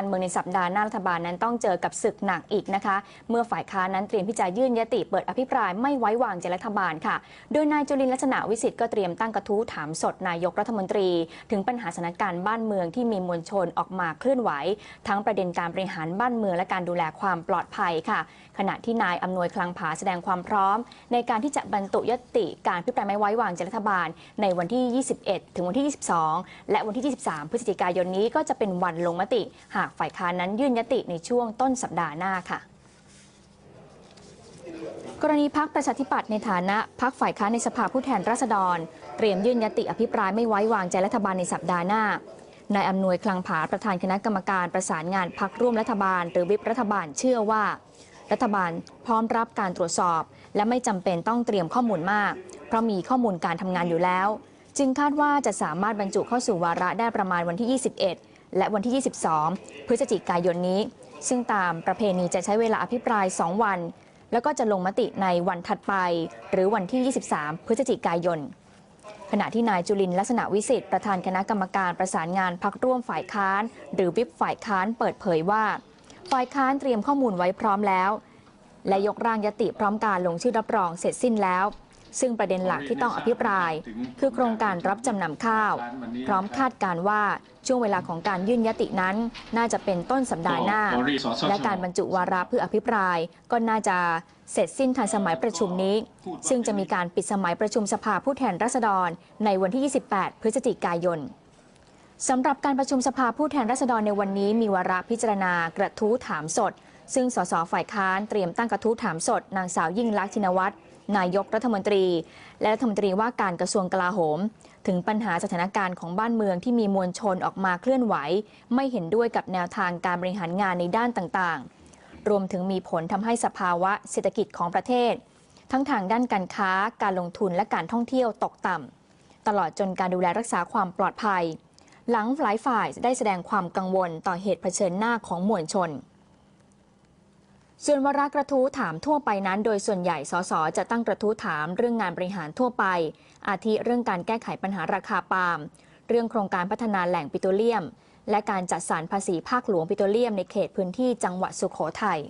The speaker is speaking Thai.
การเมืองในสัปดาห์หน้ารัฐบาลนั้นต้องเจอกับศึกหนักอีกนะคะ เมื่อฝ่ายค้านนั้นเตรียมที่จะยื่นยติเปิดอภิปรายไม่ไว้วางใจรัฐบาลค่ะ โดยนายจุลินลักษณะวิสิทธ์ก็เตรียมตั้งกระทู้ถามสดนายกรัฐมนตรี ถึงปัญหาสถานการณ์บ้านเมืองที่มีมวลชนออกมาเคลื่อนไหว ทั้งประเด็นการบริหารบ้านเมืองและการดูแลความปลอดภัยค่ะ ขณะที่นายอำนวยคลังผาแสดงความพร้อม ในการที่จะบรรจุยติการพิปรายไม่ไว้วางใจรัฐบาล ในวันที่ 21 ถึงวันที่ 22 และวันที่ 23 พฤศจิกายนนี้ก็จะเป็นวันลงมติหากฝ่ายค้านนั้นยื่นยติในช่วงต้นสัปดาห์หน้าค่ะกรณีพักประชาธิปัตย์ในฐานะพักฝ่ายค้านในสภาผู้แทนราษฎร เตรียมยื่นยติอภิปรายไม่ไว้วางใจรัฐบาลในสัปดาห์หน้านายอำนวยคลังผาประธานคณะกรรมการประสานงานพักร่วมรัฐบาล หรือวิปรัฐบาลเชื่อว่า รัฐบาลพร้อมรับการตรวจสอบ และไม่จำเป็นต้องเตรียมข้อมูลมาก เพราะมีข้อมูลการทำงานอยู่แล้ว จึงคาดว่าจะสามารถบรรจุเข้าสู่วาระได้ประมาณวันที่ 21 และวันที่ 22 พฤศจิกายนนี้ ซึ่งตามประเพณีจะใช้เวลาอภิปราย 2 วัน แล้วก็จะลงมติในวันถัดไป หรือวันที่ 23 พฤศจิกายน ขณะที่นายจุลินลักษณะวิสิทธิ์ประธานคณะกรรมการประสานงานพักร่วมฝ่ายค้าน หรือวิปฝ่ายค้านเปิดเผยว่า ฝ่ายค้านเตรียมข้อมูลไว้พร้อมแล้ว และยกร่างยติพร้อมการลงชื่อรับรองเสร็จสิ้นแล้ว ซึ่งประเด็นหลักที่ต้องอภิปราย คือโครงการรับจำนำข้าว พร้อมคาดการณ์ว่าช่วงเวลาของการยื่นยตินั้น น่าจะเป็นต้นสัปดาห์หน้า และการบรรจุวาระเพื่ออภิปรายก็น่าจะเสร็จสิ้นทันสมัยประชุมนี้ ซึ่งจะมีการปิดสมัยประชุมสภาผู้แทนราษฎร ในวันที่ 28 พฤศจิกายนสำหรับการประชุมสภาผู้แทนราษฎรในวันนี้มีวาระพิจารณากระทู้ถามสด ซึ่งสสฝ่ายค้านเตรียมตั้งกระทู้ถามสด นางสาวยิ่งลักษณ์ชินวัตร นายกรัฐมนตรี และรัฐมนตรีว่าการกระทรวงกลาโหม ถึงปัญหาสถานการณ์ของบ้านเมืองที่มีมวลชนออกมาเคลื่อนไหว ไม่เห็นด้วยกับแนวทางการบริหารงานในด้านต่างๆ รวมถึงมีผลทำให้สภาวะเศรษฐกิจของประเทศ ทั้งทางด้านการค้า การลงทุนและการท่องเที่ยวตกต่ำตลอดจนการดูแลรักษาความปลอดภัย หลังหลายฝ่ายได้แสดงความกังวลต่อเหตุเผชิญหน้าของมวลชน ส่วนวาระกระทู้ถามทั่วไปนั้น โดยส่วนใหญ่สสจะตั้งกระทู้ถามเรื่องงานบริหารทั่วไป อาทิเรื่องการแก้ไขปัญหาราคาปาล์มเรื่องโครงการพัฒนาแหล่งปิโตรเลียม และการจัดสรรภาษีภาคหลวงปิโตรเลียมในเขตพื้นที่จังหวัดสุโขทัย